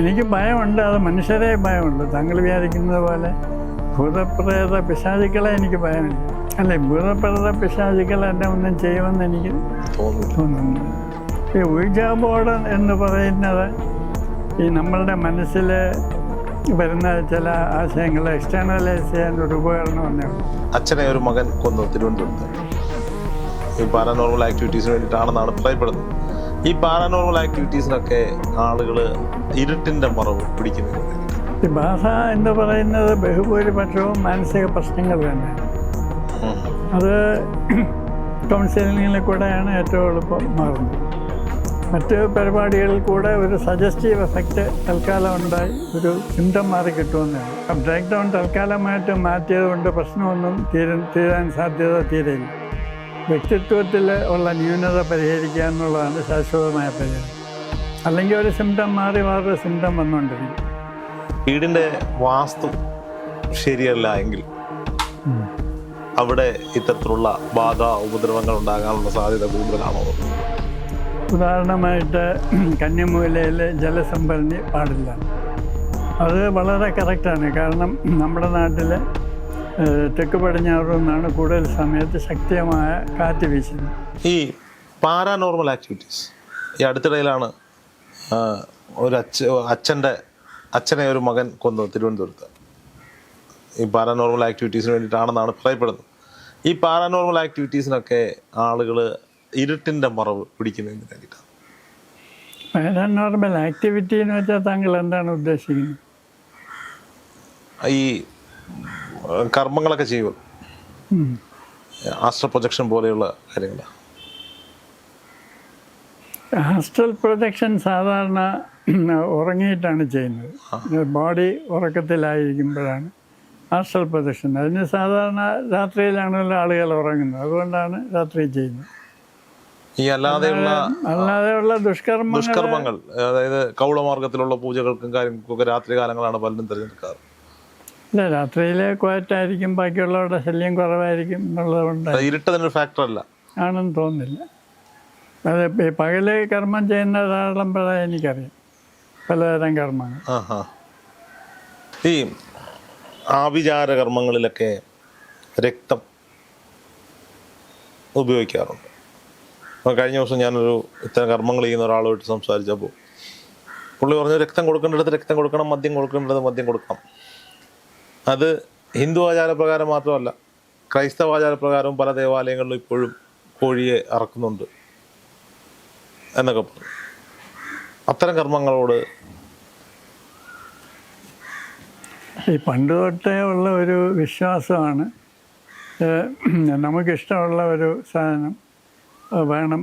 എനിക്ക് ഭയമുണ്ട് അത് മനുഷ്യരെ ഭയമുണ്ട്. താങ്കൾ വിചാരിക്കുന്നത് പോലെ ഭൂതപ്രേത പിശാചുക്കളെ എനിക്ക് ഭയമില്ല. അല്ലെ ഭൂതപ്രേത പിശാചുക്കൾ എന്നെ ഒന്നും ചെയ്യുമെന്ന് എനിക്ക് തോന്നുന്നു ഈ ഊർജാ ബോർഡ് എന്ന് പറയുന്നത് ഈ നമ്മളുടെ മനസ്സിൽ വരുന്ന ചില ആശയങ്ങൾ എക്സ്റ്റേണലൈസ് ചെയ്യാൻ ഒരു ഉപകരണം എന്നേ അച്ഛനെ ഒരു മകൻ കൊന്നു തിരുവനന്തപുരത്ത്. ഈ പാരാനോർമൽ ആക്ടിവിറ്റീസിന് വേണ്ടിയിട്ടാണെന്നാണ് പറയപ്പെടുന്നത്. ഈ പാരാനോർമൽ ആക്ടിവിറ്റീസിനൊക്കെ ആളുകൾ ഇരുട്ടിന്റെ മറവ് പിടിക്കുന്നത് ഈ ഭാഷ എന്ന് പറയുന്നത് ബഹുഭൂരിപക്ഷവും മാനസിക പ്രശ്നങ്ങൾ തന്നെയാണ് അത് കൗൺസിലിങ്ങിൽ കൂടെയാണ് ഏറ്റവും എളുപ്പം മാറുന്നത്. മറ്റ് പരിപാടികളിൽ കൂടെ ഒരു സജസ്റ്റീവ് എഫക്റ്റ് തൽക്കാലം ഉണ്ടായി ഒരു സിംറ്റം മാറി കിട്ടുമെന്നാണ് ബ്രേക്ക് ഡൗൺ തൽക്കാലമായിട്ട് മാറ്റിയത് കൊണ്ട് പ്രശ്നമൊന്നും തീര തീരാൻ സാധ്യത തീരെയില്ല. വ്യക്തിത്വത്തിൽ ഉള്ള ന്യൂനത പരിഹരിക്കുക എന്നുള്ളതാണ് ശാശ്വതമായ പരിഹാരം. അല്ലെങ്കിൽ ഒരു സിംറ്റം മാറി മാറി സിംറ്റം വന്നുകൊണ്ടിരിക്കും. വീടിന്റെ വാസ്തു ശരിയല്ല എങ്കിൽ അവിടെ ഇത്തരത്തിലുള്ള ബാധ ഉപദ്രവങ്ങൾ ഉണ്ടാകാനുള്ള സാധ്യത കൂടുതലാണോ? ഉദാഹരണമായിട്ട് കന്യമൂലയിൽ ജലസംഭരണി പാടില്ല അത് വളരെ കറക്റ്റാണ് കാരണം നമ്മുടെ നാട്ടിൽ തെക്ക് പടിഞ്ഞാറ് നിന്നാണ് കൂടുതൽ സമയത്ത് ശക്തമായ കാറ്റ് വീശുന്നത്. ഈ പാരാനോർമൽ ആക്ടിവിറ്റീസ് ഈ അടുത്തിടയിലാണ് ഒരു അച്ഛ അച്ഛന്റെ അച്ഛനെ ഒരു മകൻ കൊന്നു തിരുവനന്തപുരത്ത്. ഈ പാരാനോർമൽ ആക്ടിവിറ്റീസിന് വേണ്ടിയിട്ടാണെന്നാണ് പറയപ്പെടുന്നത്. ഈ പാരാനോർമൽ ആക്ടിവിറ്റീസിനൊക്കെ ആളുകൾ ഇരുട്ടിന്റെ മറവ് പിടിക്കുന്നതിന് വേണ്ടിയിട്ടാണ്. പാരാനോർമൽ ആക്ടിവിറ്റി എന്ന് വെച്ചാൽ താങ്കൾ എന്താണ് ഉദ്ദേശിക്കുന്നത്? ഈ കർമ്മങ്ങളൊക്കെ ചെയ്യും. ആസ്ട്രൽ പ്രൊജക്ഷൻ പോലെയുള്ള കാര്യങ്ങൾ ആസ്ട്രൽ പ്രൊജക്ഷൻ സാധാരണ ഉറങ്ങിയിട്ടാണ് ചെയ്യുന്നത്. ബോഡി ഉറക്കത്തിലായിരിക്കുമ്പോഴാണ് ആസ്ട്രൽ പ്രൊജക്ഷൻ അതിന് സാധാരണ രാത്രിയിലാണല്ലോ ആളുകൾ ഉറങ്ങുന്നത്. അതുകൊണ്ടാണ് രാത്രി ചെയ്യുന്നത്. ഈ അല്ലാതെയുള്ള അല്ലാതെയുള്ള ദുഷ്കർമ്മങ്ങൾ ദുഷ്കർമ്മങ്ങൾ അതായത് കൗളമാർഗത്തിലുള്ള പൂജകൾക്കും കാര്യങ്ങൾക്കൊക്കെ രാത്രി കാലങ്ങളാണ് പലരും തിരഞ്ഞെടുക്കാറ്. ഇല്ല രാത്രിയിൽ ക്വയറ്റായിരിക്കും ബാക്കിയുള്ളവരുടെ ശല്യം കുറവായിരിക്കും എന്നുള്ളതുകൊണ്ട്. ഇരുട്ടതിനൊരു ഫാക്ടർ അല്ല. ആണെന്ന് തോന്നുന്നില്ല. അത് പകൽ കർമ്മം ചെയ്യുന്ന ധാരാളം പേരെ എനിക്കറിയാം. പലതരം കർമ്മങ്ങൾ. ഈ ആഭിചാര കർമ്മങ്ങളിലൊക്കെ രക്തം ഉപയോഗിക്കാറുണ്ട്. അപ്പോൾ കഴിഞ്ഞ ദിവസം ഞാനൊരു ഇത്തരം കർമ്മങ്ങൾ ചെയ്യുന്ന ഒരാളുമായിട്ട് സംസാരിച്ചപ്പോൾ പുള്ളി പറഞ്ഞു രക്തം കൊടുക്കേണ്ടിടത്ത് രക്തം കൊടുക്കണം മദ്യം കൊടുക്കേണ്ടിടത്ത് മദ്യം കൊടുക്കണം. അത് ഹിന്ദു ആചാരപ്രകാരം മാത്രമല്ല ക്രൈസ്തവ ആചാരപ്രകാരവും പല ദേവാലയങ്ങളിലും ഇപ്പോഴും കോഴിയെ അറക്കുന്നുണ്ട് എന്നൊക്കെ പറഞ്ഞു. അത്തരം കർമ്മങ്ങളോട് ഈ പണ്ട് തൊട്ടേ ഉള്ള ഒരു വിശ്വാസമാണ് നമുക്കിഷ്ടമുള്ള ഒരു സാധനം വേണം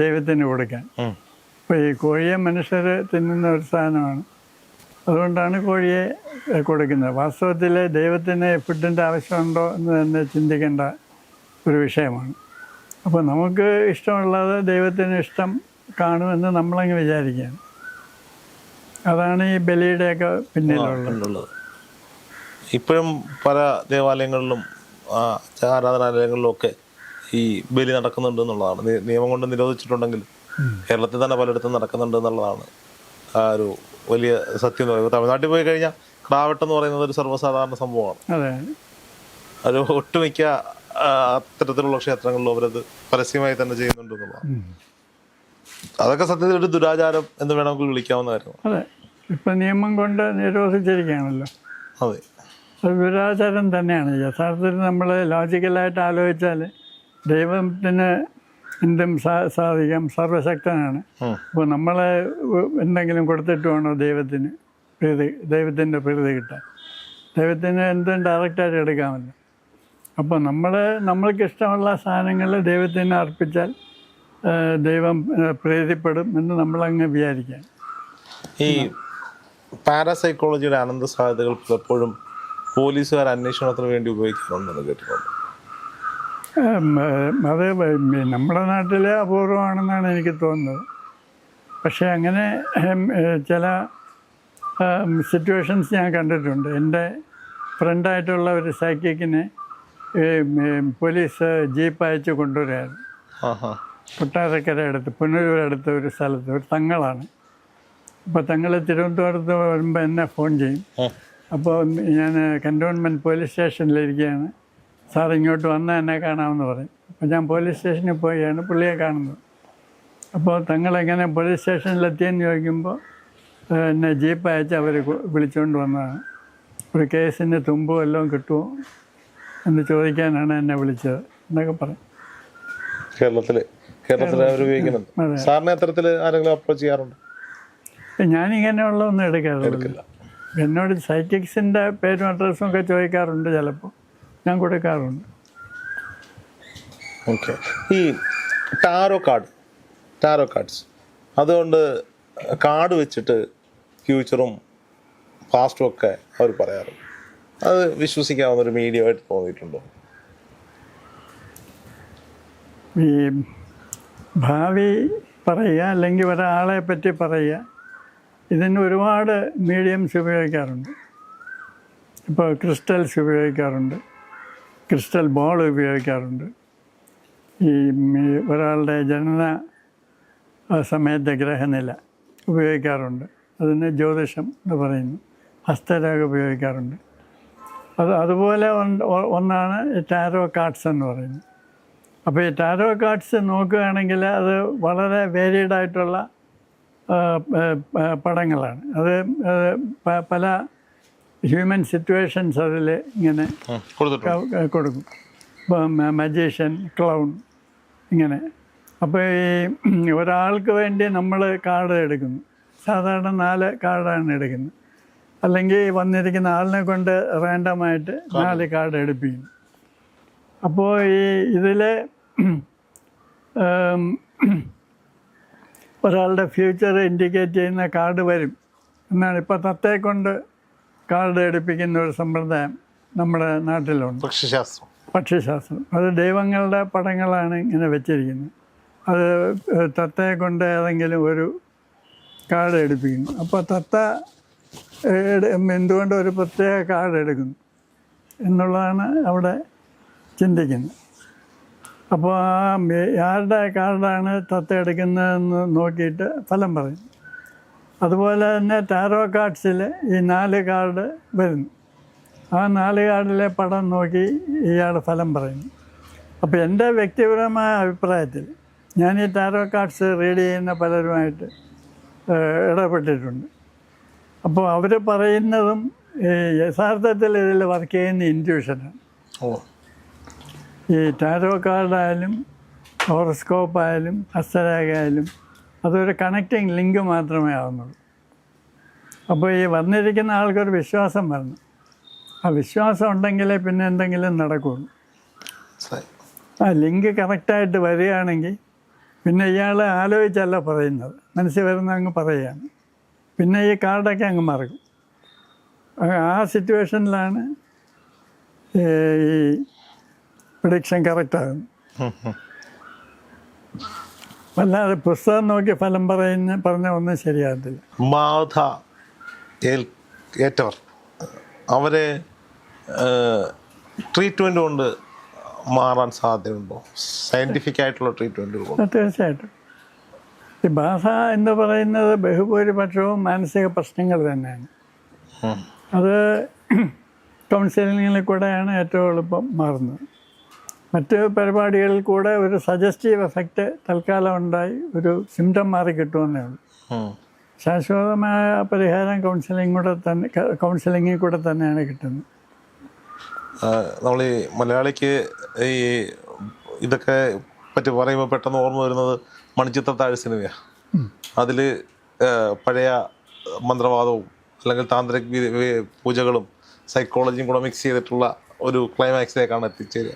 ദൈവത്തിന് കൊടുക്കാൻ. അപ്പോൾ ഈ കോഴിയെ മനുഷ്യർ തിന്നുന്ന ഒരു സാധനമാണ്. അതുകൊണ്ടാണ് കോഴിയെ കൊടുക്കുന്നത്. വാസ്തവത്തിൽ ദൈവത്തിന് ഫുഡിന്റെ ആവശ്യമുണ്ടോ എന്ന് തന്നെ ചിന്തിക്കേണ്ട ഒരു വിഷയമാണ്. അപ്പോൾ നമുക്ക് ഇഷ്ടമുള്ളത് ദൈവത്തിന് ഇഷ്ടം കാണുമെന്ന് നമ്മളങ്ങ് വിചാരിക്കുകയാണ്. അതാണ് ഈ ബലിയുടെയൊക്കെ പിന്നിലുള്ളത്. ഇപ്പോഴും പല ദേവാലയങ്ങളിലും ആരാധനാലയങ്ങളിലും ഒക്കെ ഈ ബലി നടക്കുന്നുണ്ട് എന്നുള്ളതാണ്. നിയമം കൊണ്ട് നിരോധിച്ചിട്ടുണ്ടെങ്കിലും കേരളത്തിൽ തന്നെ പലയിടത്തും നടക്കുന്നുണ്ട് എന്നുള്ളതാണ്. ഒരു വലിയ സത്യം എന്ന് പറയുന്നത്. തമിഴ്നാട്ടിൽ പോയി കഴിഞ്ഞാൽ ക്ലാവട്ട് എന്ന് പറയുന്നത് ഒരു സർവസാധാരണ സംഭവമാണ്. അതെ. ഒട്ടുമിക്ക അത്തരത്തിലുള്ള ക്ഷേത്രങ്ങളിലും അവരത് പരസ്യമായി തന്നെ ചെയ്യുന്നുണ്ട് എന്നുള്ളതാണ്. അതൊക്കെ സത്യത്തിൽ ഒരു ദുരാചാരം എന്ന് വേണമെങ്കിൽ വിളിക്കാവുന്ന കാര്യമാണ്. അതെ. ഇപ്പൊ നിയമം കൊണ്ട് നിരോധിച്ചിരിക്കുകയാണല്ലോ. അതെ. അത് ദുരാചാരം തന്നെയാണ്. യഥാർത്ഥത്തിൽ നമ്മൾ ലോജിക്കലായിട്ട് ആലോചിച്ചാൽ ദൈവത്തിന് എന്തും സാധിക്കാം. സർവശക്തനാണ്. അപ്പോൾ നമ്മളെ എന്തെങ്കിലും കൊടുത്തിട്ട് വേണോ ദൈവത്തിന്? പ്രീതി ദൈവത്തിന്റെ പ്രീതി കിട്ടാൻ. ദൈവത്തിന് എന്തും ഡയറക്റ്റായിട്ട് എടുക്കാമല്ലോ. അപ്പോൾ നമ്മൾ നമ്മൾക്ക് ഇഷ്ടമുള്ള സാധനങ്ങൾ ദൈവത്തിന് അർപ്പിച്ചാൽ ദൈവം പ്രീതിപ്പെടും എന്ന് നമ്മളങ്ങ് വിചാരിക്കാം. ഈ പാരാസൈക്കോളജിയുടെ അനന്ത സാധ്യതകൾ പലപ്പോഴും പോലീസുകാർ അന്വേഷണത്തിന് വേണ്ടി ഉപയോഗിക്കാറുണ്ടെന്ന് കേട്ടിട്ടുണ്ട്. അത് നമ്മുടെ നാട്ടിലെ അപൂർവമാണെന്നാണ് എനിക്ക് തോന്നുന്നത്. പക്ഷേ അങ്ങനെ ചില സിറ്റുവേഷൻസ് ഞാൻ കണ്ടിട്ടുണ്ട്. എന്റെ ഫ്രണ്ടായിട്ടുള്ള ഒരു സൈക്കിക്കിനെ പോലീസ് ജീപ്പ് അയച്ച് കൊണ്ടുവരായിരുന്നു. കൊട്ടാരക്കര അടുത്ത് പുനലൂർ അടുത്ത ഒരു സ്ഥലത്ത് ഒരു തങ്ങളാണ്. അപ്പോൾ തങ്ങൾ തിരുവനന്തപുരത്ത് വരുമ്പോൾ എന്നെ ഫോൺ ചെയ്യും. അപ്പോൾ ഞാൻ കന്റോൺമെന്റ് പോലീസ് സ്റ്റേഷനിലിരിക്കുകയാണ് സാർ ഇങ്ങോട്ട് വന്നാൽ എന്നെ കാണാമെന്ന് പറയും. അപ്പോൾ ഞാൻ പോലീസ് സ്റ്റേഷനിൽ പോയാണ് പുള്ളിയെ കാണുന്നത്. അപ്പോൾ തങ്ങളെങ്ങനെ പോലീസ് സ്റ്റേഷനിലെത്തിയെന്ന് ചോദിക്കുമ്പോൾ എന്നെ ജീപ്പ് അയച്ച് അവർ വിളിച്ചുകൊണ്ട് വന്നതാണ്. ഒരു കേസിന് തുമ്പോ എല്ലാം കിട്ടുമോ എന്ന് ചോദിക്കാനാണ് എന്നെ വിളിച്ചത് എന്നൊക്കെ പറയും. കേരളത്തിൽ കേരളത്തിൽ ഉപയോഗിക്കുന്നുണ്ട്. സാറിനെ അത്തരത്തിൽ ആരെങ്കിലും അപ്രോച്ച് ചെയ്യാറുണ്ട്? ഞാനിങ്ങനെയുള്ള ഒന്നും എടുക്കാറില്ല. എന്നോട് സൈറ്റിക്സിന്റെ പേരും അഡ്രസ്സും ഒക്കെ ചോദിക്കാറുണ്ട് ചിലപ്പോൾ. ഞാൻ കൊടുക്കാറുണ്ട് ഓക്കെ. ഈ ടാരോ കാർഡ് ടാരോ കാർഡ്സ് അതുകൊണ്ട് കാർഡ് വെച്ചിട്ട് ഫ്യൂച്ചറും പാസ്റ്റും ഒക്കെ അവർ പറയാറുണ്ട് അത് വിശ്വസിക്കാവുന്ന ഒരു മീഡിയ ആയിട്ട് തോന്നിയിട്ടുണ്ടോ? ഈ ഭാവി പറയുക അല്ലെങ്കിൽ ഒരാളെ പറ്റി പറയുക ഇതിന് ഒരുപാട് മീഡിയംസ് ഉപയോഗിക്കാറുണ്ട്. ഇപ്പോൾ ക്രിസ്റ്റൽസ് ഉപയോഗിക്കാറുണ്ട്. ക്രിസ്റ്റൽ ബോൾ ഉപയോഗിക്കാറുണ്ട്. ഈ ഒരാളുടെ ജനന സമയത്ത് ഗ്രഹനില ഉപയോഗിക്കാറുണ്ട്. അതിന് ജ്യോതിഷം എന്ന് പറയുന്നു. ഹസ്തരേഖ ഉപയോഗിക്കാറുണ്ട്. അത് അതുപോലെ ഒന്നാണ് ടാരോ കാർഡ്സ് എന്ന് പറയുന്നത്. അപ്പോൾ ഈ ടാരോ കാർഡ്സ് നോക്കുകയാണെങ്കിൽ അത് വളരെ വേരിയഡ് ആയിട്ടുള്ള പടങ്ങളാണ്. അത് പല ഹ്യൂമൻ സിറ്റുവേഷൻസ് അതിൽ ഇങ്ങനെ കൊടുക്കും. മജീഷ്യൻ ക്ലൗൺ ഇങ്ങനെ. അപ്പോൾ ഈ ഒരാൾക്ക് വേണ്ടി നമ്മൾ കാർഡ് എടുക്കുന്നു. സാധാരണ നാല് കാർഡാണ് എടുക്കുന്നത്. അല്ലെങ്കിൽ വന്നിരിക്കുന്ന ആളിനെ കൊണ്ട് റാൻഡമായിട്ട് നാല് കാർഡ് എടുപ്പിക്കും അപ്പോൾ ഈ ഇതിൽ ഒരാളുടെ ഫ്യൂച്ചർ ഇൻഡിക്കേറ്റ് ചെയ്യുന്ന കാർഡ് വരും. എന്നാണ് ഇപ്പോൾ തത്തയെ കൊണ്ട് കാർഡ് എടുപ്പിക്കുന്ന ഒരു സമ്പ്രദായം നമ്മുടെ നാട്ടിലുണ്ട്. പക്ഷിശാസ്ത്രം പക്ഷിശാസ്ത്രം അത് ദൈവങ്ങളുടെ പടങ്ങളാണ് ഇങ്ങനെ വെച്ചിരിക്കുന്നത്. അത് തത്തയെ കൊണ്ട് ഏതെങ്കിലും ഒരു കാർഡ് എടുപ്പിക്കുന്നു. അപ്പോൾ തത്ത എന്തുകൊണ്ട് ഒരു പ്രത്യേക കാർഡ് എടുക്കുന്നു എന്നുള്ളതാണ് അവിടെ ചിന്തിക്കുന്നത്. അപ്പോൾ ആ ആരുടെ കാർഡാണ് തത്ത എടുക്കുന്നതെന്ന് നോക്കിയിട്ട് ഫലം പറയും. അതുപോലെ തന്നെ ടാരോ കാർഡ്സിൽ ഈ നാല് കാർഡ് വരുന്നു. ആ നാല് കാർഡിലെ പടം നോക്കി ഇയാൾ ഫലം പറയുന്നു. അപ്പോൾ എന്റെ വ്യക്തിപരമായ അഭിപ്രായത്തിൽ ഞാൻ ഈ ടാരോ കാർഡ്സ് റീഡ് ചെയ്യുന്ന പലരുമായിട്ട് ഇടപെട്ടിട്ടുണ്ട്. അപ്പോൾ അവർ പറയുന്നതും ഈ യഥാർത്ഥത്തിൽ ഇതിൽ വർക്ക് ചെയ്യുന്ന ഇന്റ്യൂഷനാണ്. ഓ. ഈ ടാരോ കാർഡായാലും ഹോറോസ്കോപ്പ് ആയാലും ഹസ്തരേഖ ആയാലും അതൊരു കണക്റ്റിംഗ് ലിങ്ക് മാത്രമേ ആവുന്നുള്ളൂ. അപ്പോൾ ഈ വന്നിരിക്കുന്ന ആൾക്കൊരു വിശ്വാസം വരണം. ആ വിശ്വാസം ഉണ്ടെങ്കിലേ പിന്നെ എന്തെങ്കിലും നടക്കുള്ളൂ. ആ ലിങ്ക് കറക്റ്റായിട്ട് വരികയാണെങ്കിൽ പിന്നെ ഇയാൾ ആലോചിച്ചല്ല പറയുന്നത്. മനസ്സിൽ വരുന്ന അങ്ങ് പറയുകയാണ്. പിന്നെ ഈ കാർഡൊക്കെ അങ്ങ് മറക്കും. ആ സിറ്റുവേഷനിലാണ് ഈ പ്രഡിക്ഷൻ കറക്റ്റാകുന്നത് അല്ലാതെ പുസ്തകം നോക്കി ഫലം പറയുന്ന പറഞ്ഞ ഒന്നും ശരിയാകത്തില്ല. മാധ ഏറ്റവർ. അവരെ ട്രീറ്റ്മെന്റ് കൊണ്ട് മാറാൻ സാധ്യതയുണ്ടോ? സയന്റിഫിക് ആയിട്ടുള്ള ട്രീറ്റ്മെന്റ് തീർച്ചയായിട്ടും. ഈ ഭാഷ എന്ന് പറയുന്നത് ബഹുഭൂരിപക്ഷവും മാനസിക പ്രശ്നങ്ങൾ തന്നെയാണ്. അത് കൗൺസിലിങ്ങിൽ കൂടെയാണ് ഏറ്റവും എളുപ്പം മാറുന്നത്. മറ്റ് പരിപാടികളിൽ കൂടെ ഒരു സജസ്റ്റീവ് എഫക്റ്റ് തൽക്കാലം ഉണ്ടായി ഒരു സിംറ്റം മാറി കിട്ടുമെന്നേ ഉള്ളൂ. ശാശ്വതമായ പരിഹാരം കൗൺസിലിംഗ് കൂടെ തന്നെ കൗൺസിലിങ്ങിൽ കൂടെ തന്നെയാണ് കിട്ടുന്നത്. നമ്മൾ ഈ മലയാളിക്ക് ഈ ഇതൊക്കെ പറ്റി പറയുമ്പോൾ പെട്ടെന്ന് ഓർമ്മ വരുന്നത് മണിച്ചിത്ര താഴ് സിനിമയാണ് അതിൽ പഴയ മന്ത്രവാദവും അല്ലെങ്കിൽ താന്ത്രിക് പൂജകളും സൈക്കോളജിയും കൂടെ മിക്സ് ചെയ്തിട്ടുള്ള ഒരു ക്ലൈമാക്സിലേക്കാണ് എത്തിച്ചേരുക.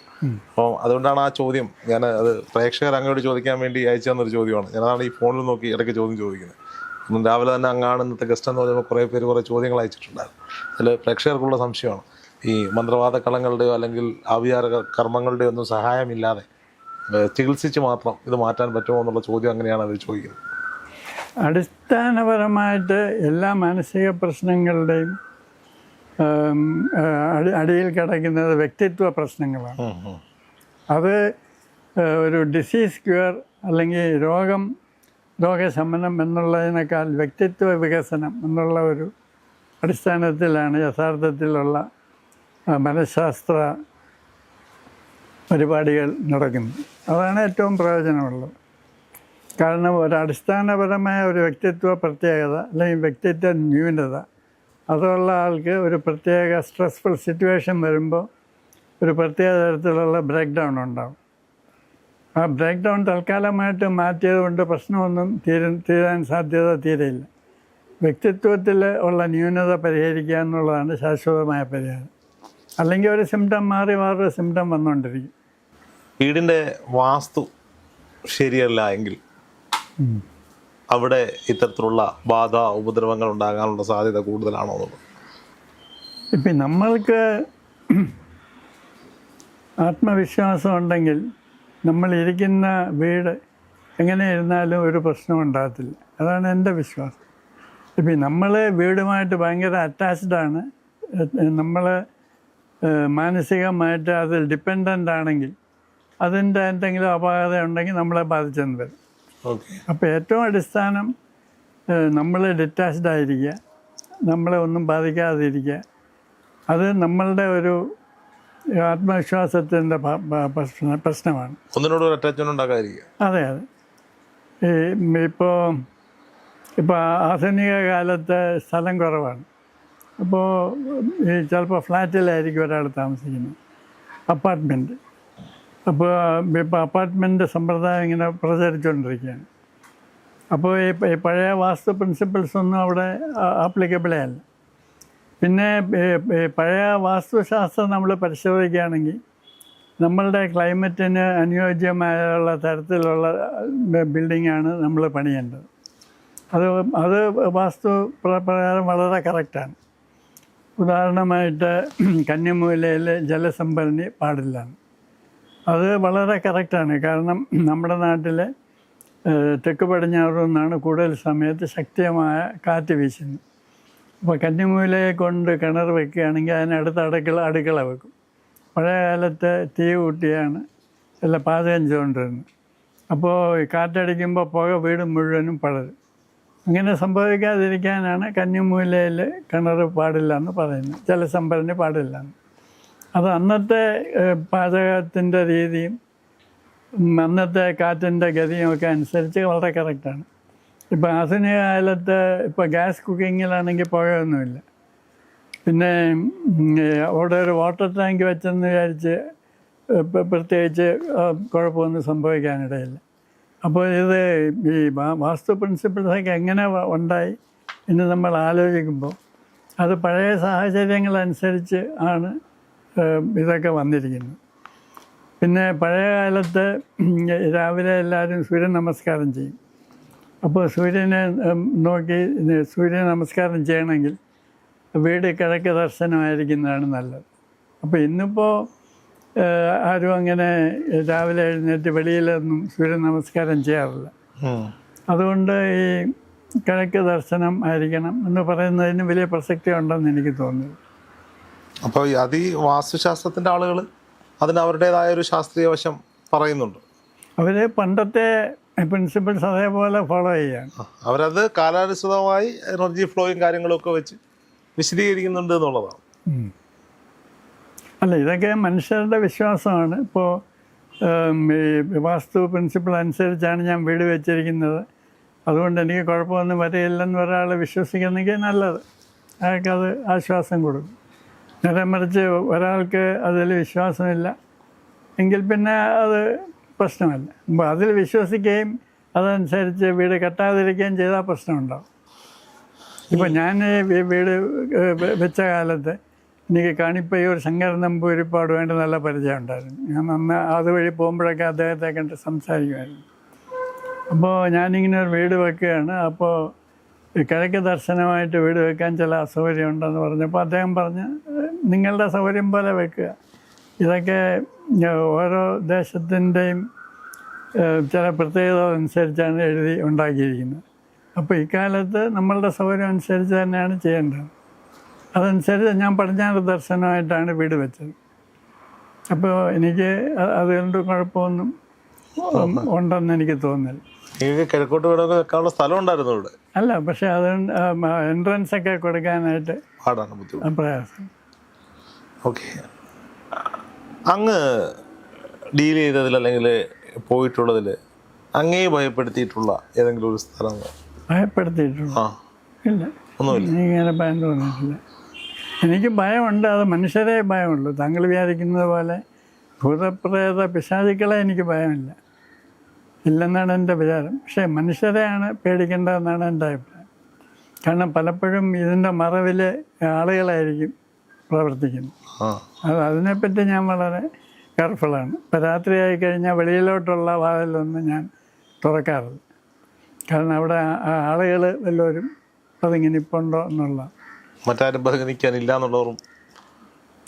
അപ്പം അതുകൊണ്ടാണ് ആ ചോദ്യം. ഞാൻ അത് പ്രേക്ഷകർ അങ്ങോട്ട് ചോദിക്കാൻ വേണ്ടി അയച്ചു തന്നൊരു ചോദ്യമാണ്. ഞാനതാണ് ഈ ഫോണിൽ നോക്കി ഇടയ്ക്ക് ചോദ്യം ചോദിക്കുന്നത്. അപ്പം രാവിലെ തന്നെ അങ്ങാണ് ഇന്നത്തെ ഗസ്റ്റ് എന്ന് പറയുമ്പോൾ കുറേ പേര് കുറേ ചോദ്യങ്ങൾ അയച്ചിട്ടുണ്ടായിരുന്നു. അതിൽ പ്രേക്ഷകർക്കുള്ള സംശയമാണ്. ഈ മന്ത്രവാദ കളങ്ങളുടെയോ അല്ലെങ്കിൽ ആവിചാര കർമ്മങ്ങളുടെയോ ഒന്നും സഹായമില്ലാതെ ചികിത്സിച്ച് മാത്രം ഇത് മാറ്റാൻ പറ്റുമോ എന്നുള്ള ചോദ്യം അങ്ങനെയാണ് അവർ ചോദിക്കുന്നത്. അടിസ്ഥാനപരമായിട്ട് എല്ലാ മാനസിക പ്രശ്നങ്ങളുടെയും അടിയിൽ കിടക്കുന്നത് വ്യക്തിത്വ പ്രശ്നങ്ങളാണ്. അത് ഒരു ഡിസീസ് ക്യൂർ അല്ലെങ്കിൽ രോഗം രോഗശമനം എന്നുള്ളതിനേക്കാൾ വ്യക്തിത്വ വികസനം എന്നുള്ള ഒരു അടിസ്ഥാനത്തിലാണ് യഥാർത്ഥത്തിലുള്ള മനഃശാസ്ത്ര പരിപാടികൾ നടക്കുന്നത്. അതാണ് ഏറ്റവും പ്രയോജനമുള്ളത്. കാരണം ഒരു അടിസ്ഥാനപരമായ ഒരു വ്യക്തിത്വ പ്രത്യേകത അല്ലെങ്കിൽ വ്യക്തിത്വ ന്യൂനത അതുള്ള ആൾക്ക് ഒരു പ്രത്യേക സ്ട്രെസ്ഫുൾ സിറ്റുവേഷൻ വരുമ്പോൾ ഒരു പ്രത്യേക തരത്തിലുള്ള ബ്രേക്ക് ഡൗൺ ഉണ്ടാവും. ആ ബ്രേക്ക് ഡൗൺ തൽക്കാലമായിട്ട് മാറ്റിയത് കൊണ്ട് പ്രശ്നമൊന്നും തീര തീരാൻ സാധ്യത തീരെയില്ല. വ്യക്തിത്വത്തിൽ ഉള്ള ന്യൂനത പരിഹരിക്കുക എന്നുള്ളതാണ് ശാശ്വതമായ പരിഹാരം. അല്ലെങ്കിൽ ഒരു സിംറ്റം മാറി വേറൊരു സിംറ്റം വന്നുകൊണ്ടിരിക്കും വീടിന്റെ വാസ്തു ശരിയല്ല എങ്കിൽ അവിടെ ഇത്തരത്തിലുള്ള ബാധ ഉപദ്രവങ്ങൾ ഉണ്ടാകാനുള്ള സാധ്യത കൂടുതലാണോ ഇപ്പം നമ്മൾക്ക് ആത്മവിശ്വാസം ഉണ്ടെങ്കിൽ നമ്മളിരിക്കുന്ന വീട് എങ്ങനെ ഇരുന്നാലും ഒരു പ്രശ്നം ഉണ്ടാകത്തില്ല. അതാണ് എന്റെ വിശ്വാസം. ഇപ്പം നമ്മൾ വീടുമായിട്ട് ഭയങ്കര അറ്റാച്ച്ഡാണ് നമ്മൾ മാനസികമായിട്ട് അതിൽ ഡിപ്പെൻഡന്റ് ആണെങ്കിൽ അതിന്റെ എന്തെങ്കിലും അപാകത ഉണ്ടെങ്കിൽ നമ്മളെ ബാധിച്ചെന്ന് വരും. അപ്പോൾ ഏറ്റവും അടിസ്ഥാനം നമ്മൾ ഡിറ്റാച്ച്ഡ് ആയിരിക്കുക നമ്മളെ ഒന്നും ബാധിക്കാതിരിക്കുക. അത് നമ്മളുടെ ഒരു ആത്മവിശ്വാസത്തിന്റെ പ്രശ്നമാണ്. ഒന്നിനോട് ഒരു അറ്റാച്ച്മെന്റ് ഉണ്ടാക്കാതിരിക്കുക. അതെ അതെ. ഈ ഇപ്പോൾ ഇപ്പോൾ ആധുനിക കാലത്ത് സ്ഥലം കുറവാണ്. അപ്പോൾ ഈ ചിലപ്പോൾ ഫ്ലാറ്റിലായിരിക്കും ഒരാൾ താമസിക്കുന്നത്. അപ്പാർട്ട്മെന്റ് അപ്പോൾ ഇപ്പോൾ അപ്പാർട്ട്മെന്റ് സമ്പ്രദായം ഇങ്ങനെ പ്രചരിച്ചുകൊണ്ടിരിക്കുകയാണ്. അപ്പോൾ ഈ പഴയ വാസ്തു പ്രിൻസിപ്പിൾസ് ഒന്നും അവിടെ ആപ്ലിക്കബിളേ അല്ല. പിന്നെ പഴയ വാസ്തുശാസ്ത്രം നമ്മൾ പരിശോധിക്കുകയാണെങ്കിൽ നമ്മളുടെ ക്ലൈമറ്റിന് അനുയോജ്യമായുള്ള തരത്തിലുള്ള ബിൽഡിങ്ങാണ് നമ്മൾ പണിയേണ്ടത്. അത് അത് വാസ്തു പ്രകാരം വളരെ കറക്റ്റാണ് ഉദാഹരണമായിട്ട് കന്യമൂലയിൽ ജലസംഭരണി പാടില്ല. അത് വളരെ കറക്റ്റാണ് കാരണം നമ്മുടെ നാട്ടിൽ തെക്ക് പടിഞ്ഞാറ് നിന്നാണ് കൂടുതൽ സമയത്ത് ശക്തമായ കാറ്റ് വീശുന്നത്. അപ്പോൾ കന്നിമൂലയെ കൊണ്ട് കിണർ വെക്കുകയാണെങ്കിൽ അതിനടുത്ത് അടുക്കള അടുക്കള വെക്കും. പഴയ കാലത്ത് തീ കൂട്ടിയാണ് എല്ലാം പാചകം ചെയ്തുകൊണ്ടിരുന്നത്. അപ്പോൾ കാറ്റടിക്കുമ്പോൾ പുക വീട് മുഴുവനും പടരും. അങ്ങനെ സംഭവിക്കാതിരിക്കാനാണ് കന്നിമൂലയിൽ കിണർ പാടില്ല എന്ന് പറയുന്നത്. ജലസംഭരണി പാടില്ല എന്ന്. അത് അന്നത്തെ പാചകത്തിന്റെ രീതിയും അന്നത്തെ കാറ്റിന്റെ ഗതിയും ഒക്കെ അനുസരിച്ച് വളരെ കറക്റ്റാണ് ഇപ്പോൾ ആധുനിക കാലത്ത് ഇപ്പോൾ ഗ്യാസ് കുക്കിങ്ങിലാണെങ്കിൽ പുകയൊന്നുമില്ല. പിന്നെ അവിടെ ഒരു വാട്ടർ ടാങ്ക് വെച്ചെന്ന് വിചാരിച്ച് പ്രത്യേകിച്ച് കുഴപ്പമൊന്നും സംഭവിക്കാനിടയില്ല. അപ്പോൾ ഇത് ഈ വാസ്തു പ്രിൻസിപ്പിൾസൊക്കെ എങ്ങനെ ഉണ്ടായി എന്ന് നമ്മൾ ആലോചിക്കുമ്പോൾ അത് പഴയ സാഹചര്യങ്ങളനുസരിച്ച് ആണ് ഇതൊക്കെ വന്നിരിക്കുന്നു. പിന്നെ പഴയ കാലത്ത് രാവിലെ എല്ലാവരും സൂര്യ നമസ്കാരം ചെയ്യും. അപ്പോൾ സൂര്യനെ നോക്കി സൂര്യ നമസ്കാരം ചെയ്യണമെങ്കിൽ വീട് കിഴക്ക് ദർശനമായിരിക്കുന്നതാണ് നല്ലത്. അപ്പോൾ ഇന്നിപ്പോൾ ആരും അങ്ങനെ രാവിലെ എഴുന്നേറ്റ് വെളിയിലൊന്നും സൂര്യ നമസ്കാരം ചെയ്യാറില്ല. അതുകൊണ്ട് ഈ കിഴക്ക് ദർശനം ആയിരിക്കണം എന്ന് പറയുന്നതിന് വലിയ പ്രസക്തി ഉണ്ടെന്ന് എനിക്ക് തോന്നുന്നു. അപ്പോൾ അത് ഈ വാസ്തുശാസ്ത്രത്തിന്റെ ആളുകൾ അതിന് അവരുടേതായ ഒരു ശാസ്ത്രീയ വശം പറയുന്നുണ്ട്. അവർ പണ്ടത്തെ പ്രിൻസിപ്പിൾസ് അതേപോലെ ഫോളോ ചെയ്യാണ്. ആ, അവരത് കാലാനുസൃതമായി എനർജി ഫ്ലോയും കാര്യങ്ങളൊക്കെ വെച്ച് വിശദീകരിക്കുന്നുണ്ട് എന്നുള്ളതാണ്. അല്ല ഇതൊക്കെ മനുഷ്യരുടെ വിശ്വാസമാണ്. ഇപ്പോൾ ഈ വാസ്തു പ്രിൻസിപ്പിൾ അനുസരിച്ചാണ് ഞാൻ വീട് വെച്ചിരിക്കുന്നത്. അതുകൊണ്ട് എനിക്ക് കുഴപ്പമൊന്നും വരികയില്ലെന്ന് ഒരാൾ വിശ്വസിക്കുന്നെങ്കിൽ നല്ലത്. അയാൾക്കത് ആശ്വാസം കൊടുക്കും. നേരെ മറിച്ച് ഒരാൾക്ക് അതിൽ വിശ്വാസമില്ല. എങ്കിൽ പിന്നെ അത് പ്രശ്നമല്ല. അതിൽ വിശ്വസിക്കുകയും അതനുസരിച്ച് വീട് കെട്ടാതിരിക്കുകയും ചെയ്താൽ പ്രശ്നമുണ്ടാവും. ഇപ്പം ഞാൻ വീട് വെച്ച കാലത്ത് എനിക്ക് കാണിപ്പയ്യൂർ ശങ്കരൻ വേണ്ടി നല്ല പരിചയം ഉണ്ടായിരുന്നു. ഞാൻ അന്ന് അതുവഴി പോകുമ്പോഴൊക്കെ അദ്ദേഹത്തെ കണ്ട് സംസാരിക്കുമായിരുന്നു. അപ്പോൾ ഞാനിങ്ങനെ ഒരു വീട് വെക്കുകയാണ്. അപ്പോൾ കിഴക്ക് ദർശനമായിട്ട് വീട് വെക്കാൻ ചില അസൗകര്യം ഉണ്ടെന്ന് പറഞ്ഞപ്പോൾ അദ്ദേഹം പറഞ്ഞ് നിങ്ങളുടെ സൗകര്യം പോലെ വെക്കുക. ഇതൊക്കെ ഓരോ ദേശത്തിന്റെയും ചില പ്രത്യേകത അനുസരിച്ചാണ് എഴുതി ഉണ്ടാക്കിയിരിക്കുന്നത്. അപ്പോൾ ഇക്കാലത്ത് നമ്മളുടെ സൗകര്യം അനുസരിച്ച് തന്നെയാണ് ചെയ്യേണ്ടത്. അതനുസരിച്ച് ഞാൻ പടിഞ്ഞാറ് ദർശനമായിട്ടാണ് വീട് വെച്ചത്. അപ്പോൾ എനിക്ക് അതുകൊണ്ട് കുഴപ്പമൊന്നും ഉണ്ടെന്ന് എനിക്ക് തോന്നുന്നില്ല നിങ്ങൾക്ക് കിഴക്കോട്ട് വീടൊക്കെ വെക്കാനുള്ള സ്ഥലം ഉണ്ടായിരുന്നു ഇവിടെ അല്ല പക്ഷെ അത് എൻട്രൻസ് ഒക്കെ കൊടുക്കാനായിട്ട് പാടാണ് ബുദ്ധിമുട്ട്. പ്രയാസം. ഓക്കെ. അങ്ങ് ഡീൽ ചെയ്തതിൽ അല്ലെങ്കിൽ പോയിട്ടുള്ളതിൽ അങ്ങേ ഭയപ്പെടുത്തിയിട്ടുള്ള ഏതെങ്കിലും ഒരു സ്ഥലം? ഭയപ്പെടുത്തിയിട്ടുള്ള? ഇല്ല. ഒന്നുമില്ല. എനിക്കിങ്ങനെ ഭയം തോന്നിയിട്ടില്ല. എനിക്ക് ഭയമുണ്ട് അത് മനുഷ്യരെ ഭയമുള്ളൂ. താങ്കൾ വിചാരിക്കുന്നത് പോലെ ഭൂതപ്രേത പിശാചുക്കളെ എനിക്ക് ഭയമില്ല. ഇല്ലെന്നാണ് എന്റെ വിചാരം. പക്ഷേ മനുഷ്യരെയാണ് പേടിക്കേണ്ടതെന്നാണ് എന്റെ അഭിപ്രായം. കാരണം പലപ്പോഴും ഇതിന്റെ മറവിൽ ആളുകളായിരിക്കും പ്രവർത്തിക്കുന്നത്. അത് അതിനെപ്പറ്റി ഞാൻ വളരെ കെയർഫുള്ളാണ്. ഇപ്പം രാത്രിയായി കഴിഞ്ഞാൽ വെളിയിലോട്ടുള്ള വാതിലൊന്നും ഞാൻ തുറക്കാറില്ല. കാരണം അവിടെ ആളുകൾ വല്ലവരും അതിങ്ങനെ ഇപ്പുണ്ടോ എന്നുള്ള. മറ്റാരും പരിഗണിക്കാനില്ല എന്നുള്ളവരും.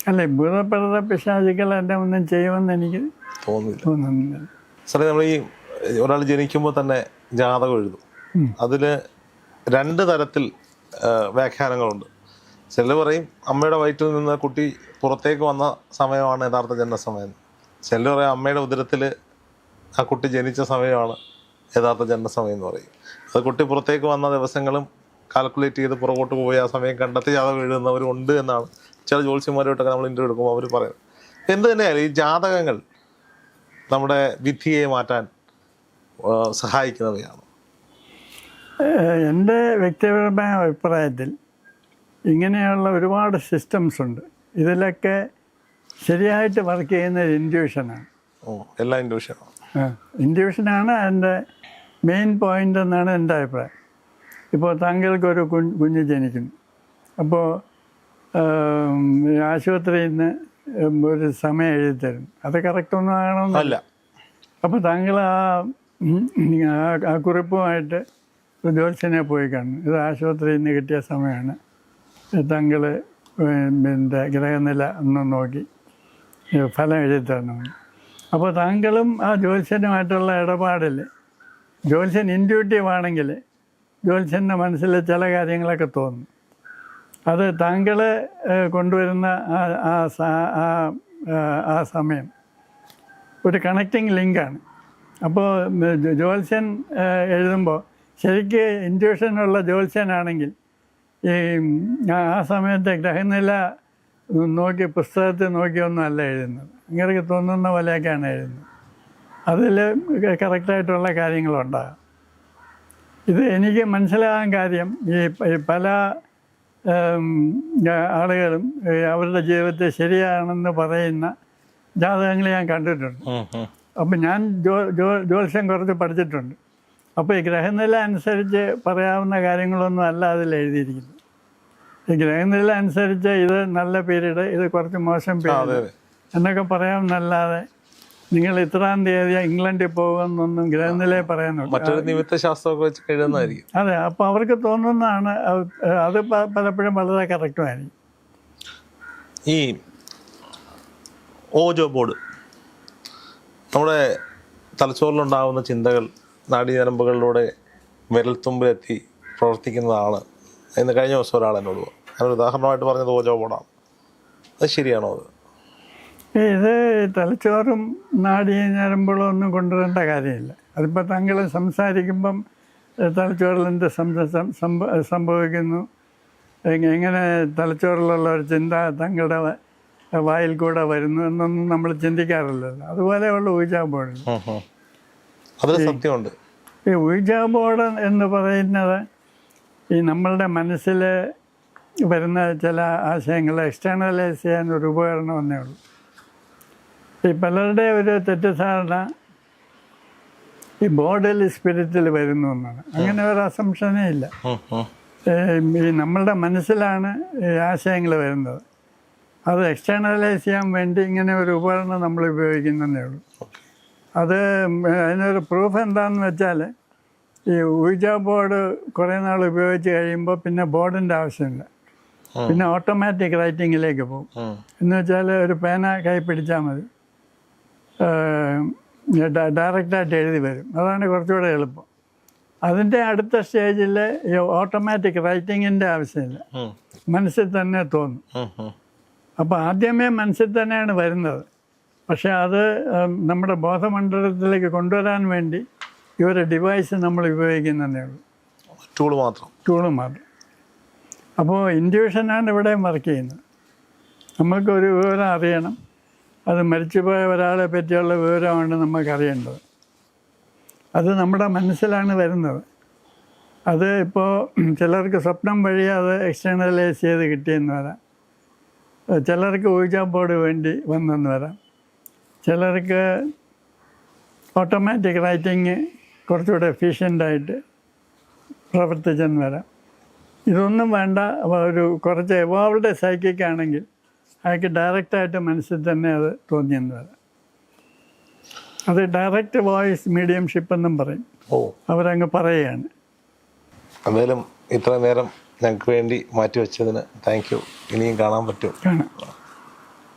അല്ല ഭൂതപ്പെടുത്ത പിശാചികൾ എന്റെ ഒന്നും ചെയ്യുമെന്ന് എനിക്ക് തോന്നുന്നില്ല. തോന്നുന്നില്ല. സാറേ നമ്മൾ ഈ ഒരാൾ ജനിക്കുമ്പോൾ തന്നെ ജാതകം എഴുതും. അതിൽ രണ്ട് തരത്തിൽ വ്യാഖ്യാനങ്ങളുണ്ട്. ചിലർ പറയും അമ്മയുടെ വയറ്റിൽ നിന്ന് കുട്ടി പുറത്തേക്ക് വന്ന സമയമാണ് യഥാർത്ഥ ജനനസമയം. ചിലർ പറയും അമ്മയുടെ ഉദരത്തിൽ ആ കുട്ടി ജനിച്ച സമയമാണ് യഥാർത്ഥ ജനനസമയം എന്ന് പറയും. അത് കുട്ടി പുറത്തേക്ക് വന്ന ദിവസങ്ങളും കാൽക്കുലേറ്റ് ചെയ്ത് പുറകോട്ട് പോയി ആ സമയം കണ്ടെത്തി ജാതകം എഴുതുന്നവരുണ്ട് എന്നാണ് ചില ജ്യോത്സ്യന്മാരുമായിട്ടൊക്കെ നമ്മൾ ഇന്റർവ്യൂ എടുക്കുമ്പോൾ അവർ പറയുന്നത്. എന്ത് തന്നെയായാലും ഈ ജാതകങ്ങൾ നമ്മുടെ വിധിയെ മാറ്റാൻ സഹായിക്കുന്നവയാണ്. എന്റെ വ്യക്തിപരമായ അഭിപ്രായത്തിൽ ഇങ്ങനെയുള്ള ഒരുപാട് സിസ്റ്റംസ് ഉണ്ട്. ഇതിലൊക്കെ ശരിയായിട്ട് വർക്ക് ചെയ്യുന്നത് ഇൻഡ്യൂഷനാണ് ഓ എല്ലാ ഇൻഡ്യൂഷനാണ് ഇൻഡ്യൂഷനാണ് എന്റെ മെയിൻ പോയിന്റ് എന്നാണ് എന്റെ അഭിപ്രായം. ഇപ്പോൾ താങ്കൾക്കൊരു കുഞ്ഞ് കുഞ്ഞ് ജനിക്കുന്നു. അപ്പോൾ ആശുപത്രിയിൽ നിന്ന് ഒരു സമയം എഴുതി തരും. അത് കറക്റ്റ് ഒന്നും അല്ല. അപ്പോൾ താങ്കൾ ആ ആ- കുറിപ്പുമായിട്ട് ജ്യോത്സ്യനെ പോയി കാണും ഇത് ആശുപത്രിയിൽ നിന്ന് കിട്ടിയ സമയമാണ്. തങ്ങൾ പിന്നെ ഗ്രഹനില ഒന്ന് നോക്കി ഫലം എഴുതി തന്നു. അപ്പോൾ താങ്കളും ആ ജ്യോത്സ്യനുമായിട്ടുള്ള ഇടപാടിൽ ജ്യോത്സ്യൻ ഇൻഡ്യൂട്ടീവ് ആണെങ്കിൽ ജ്യോത്സ്യന്റെ മനസ്സിൽ ചില കാര്യങ്ങളൊക്കെ തോന്നും. അത് താങ്കൾ കൊണ്ടുവരുന്ന ആ- ആ സമയം ഒരു കണക്റ്റിംഗ് ലിങ്കാണ് അപ്പോൾ ജ്യോത്സ്യൻ എഴുതുമ്പോൾ ശരിക്ക് ഇന്റ്യൂഷനുള്ള ജ്യോത്സ്യനാണെങ്കിൽ ഈ ആ സമയത്തെ ഗ്രഹനില നോക്കി പുസ്തകത്തിൽ നോക്കിയൊന്നും അല്ല എഴുതുന്നത്. ഇങ്ങനെ തോന്നുന്ന പോലെയൊക്കെയാണ് എഴുതുന്നത്. അതിൽ കറക്റ്റായിട്ടുള്ള കാര്യങ്ങളുണ്ടാകാം. ഇത് എനിക്ക് മനസ്സിലാകാൻ കാര്യം ഈ പല ആളുകളും അവരുടെ ജീവിതത്തെ ശരിയാണെന്ന് പറയുന്ന ജാതകങ്ങൾ ഞാൻ കണ്ടിട്ടുണ്ട്. അപ്പം ഞാൻ ജോ ജോ ജ്യോത്സ്യം കുറച്ച് പഠിച്ചിട്ടുണ്ട്. അപ്പോൾ ഈ ഗ്രഹനില അനുസരിച്ച് പറയാവുന്ന കാര്യങ്ങളൊന്നും അല്ല അതിൽ എഴുതിയിരിക്കുന്നത്. ഈ ഗ്രഹനില അനുസരിച്ച് ഇത് നല്ല പീരീഡ് ഇത് കുറച്ച് മോശം പീരീഡ് അതെ എന്നൊക്കെ പറയാമെന്നല്ലാതെ നിങ്ങൾ ഇത്രാം തീയതി ഇംഗ്ലണ്ടിൽ പോകുമെന്നൊന്നും ഗ്രഹനിലയെ പറയാനുള്ളൂ മറ്റൊരു നിമിത്ത ശാസ്ത്രമൊക്കെ വെച്ച് എഴുതുന്നതായിരിക്കും. അതെ അപ്പോൾ അവർക്ക് തോന്നുന്നതാണ് അത് അത് പലപ്പോഴും വളരെ കറക്റ്റുമായിരിക്കും ഈ ഓജോ ബോർഡ്. നമ്മുടെ തലച്ചോറിലുണ്ടാകുന്ന ചിന്തകൾ നാഡീനരമ്പുകളിലൂടെ വിരൽത്തുമ്പിലെത്തി പ്രവർത്തിക്കുന്നതാണ്. എന്ന് കഴിഞ്ഞ ദിവസം ഒരാൾ എന്നോട് ഞാനൊരു ഉദാഹരണമായിട്ട് പറഞ്ഞത് ഓജോ ബോർഡാണ് അത് ശരിയാണോ അത്? ഇത് തലച്ചോറും നാടിയ ഞരമ്പുകളും ഒന്നും കൊണ്ടുവരേണ്ട കാര്യമില്ല. അതിപ്പോൾ താങ്കൾ സംസാരിക്കുമ്പം തലച്ചോറിൽ എന്ത് സംഭവിക്കുന്നു? എങ്ങനെ തലച്ചോറിലുള്ള ഒരു ചിന്ത താങ്കളുടെ വായിൽ കൂടെ വരുന്നു എന്നൊന്നും നമ്മൾ ചിന്തിക്കാറില്ലല്ലോ. അതുപോലെയുള്ള ഊജാ ബോർഡ്. അതിൽ സത്യമുണ്ട്. ഈ ഊജാ ബോർഡ് എന്ന് പറയുന്നത് ഈ നമ്മളുടെ മനസ്സിൽ വരുന്ന ചില ആശയങ്ങൾ എക്സ്റ്റേണലൈസ് ചെയ്യാൻ ഒരു ഉപകരണം എന്നേ ഉള്ളൂ. ഈ പലരുടെ ഒരു തെറ്റിദ്ധാരണ ഈ ബോർഡിൽ സ്പിരിറ്റിൽ വരുന്നു എന്നാണ്. അങ്ങനെ ഒരു അസംഷനേ ഇല്ല. ഈ നമ്മളുടെ മനസ്സിലാണ് ഈ ആശയങ്ങൾ വരുന്നത്. അത് എക്സ്റ്റേണലൈസ് ചെയ്യാൻ വേണ്ടി ഇങ്ങനെ ഒരു ഉപകരണം നമ്മൾ ഉപയോഗിക്കുന്നതേ ഉള്ളൂ. അത് അതിനൊരു പ്രൂഫ് എന്താണെന്ന് വെച്ചാൽ ഈ ഊജ ബോർഡ് കുറേ നാൾ ഉപയോഗിച്ച് കഴിയുമ്പോൾ പിന്നെ ബോർഡിന്റെ ആവശ്യമില്ല. പിന്നെ ഓട്ടോമാറ്റിക് റൈറ്റിങ്ങിലേക്ക് പോകും. എന്ന് വെച്ചാൽ ഒരു പേന കൈ പിടിച്ചാൽ മതി. ഡയറക്റ്റായിട്ട് എഴുതി വരും. അതാണ് കുറച്ചുകൂടെ എളുപ്പം. അതിന്റെ അടുത്ത സ്റ്റേജിൽ ഈ ഓട്ടോമാറ്റിക് റൈറ്റിങ്ങിന്റെ ആവശ്യമില്ല. മനസ്സിൽ തന്നെ തോന്നും. അപ്പോൾ ആദ്യമേ മനസ്സിൽ തന്നെയാണ് വരുന്നത്. പക്ഷേ അത് നമ്മുടെ ബോധമണ്ഡലത്തിലേക്ക് കൊണ്ടുവരാൻ വേണ്ടി ഇവരുടെ ഡിവൈസ് നമ്മൾ ഉപയോഗിക്കുന്നതേ ഉള്ളൂ. ടൂൾ മാത്രം. ടൂൾ മാത്രം. അപ്പോൾ ഇൻഡ്യൂഷനാണ് ഇവിടെയും വർക്ക് ചെയ്യുന്നത്. നമുക്കൊരു വിവരം അറിയണം. അത് മരിച്ചുപോയ ഒരാളെ പറ്റിയുള്ള വിവരമാണ് നമുക്കറിയേണ്ടത് അത് നമ്മുടെ മനസ്സിലാണ് വരുന്നത്. അത് ഇപ്പോൾ ചിലർക്ക് സ്വപ്നം വഴി അത് എക്സ്റ്റേണലൈസ് ചെയ്ത് കിട്ടിയെന്ന് വരാം. ചിലർക്ക് ഊർജാ ബോർഡ് വേണ്ടി വന്നെന്ന് വരാം. ചിലർക്ക് ഓട്ടോമാറ്റിക് റൈറ്റിങ് കുറച്ചുകൂടെ എഫിഷ്യന്റായിട്ട് പ്രവർത്തിച്ചെന്ന് വരാം. ഇതൊന്നും വേണ്ട. ഒരു കുറച്ച് എവാളുടെ സൈക്കിക് ആണെങ്കിൽ അയാൾക്ക് ഡയറക്റ്റായിട്ട് മനസ്സിൽ തന്നെ അത് തോന്നിയെന്ന് വരാം. അത് ഡയറക്റ്റ് വോയിസ് മീഡിയംഷിപ്പ് എന്നും പറയും. ഓ. അവരങ്ങ് പറയുകയാണ്. എന്തായാലും ഇത്ര നേരം ഞങ്ങൾക്ക് വേണ്ടി മാറ്റി വെച്ചതിന് താങ്ക് യു ഇനിയും കാണാൻ പറ്റും.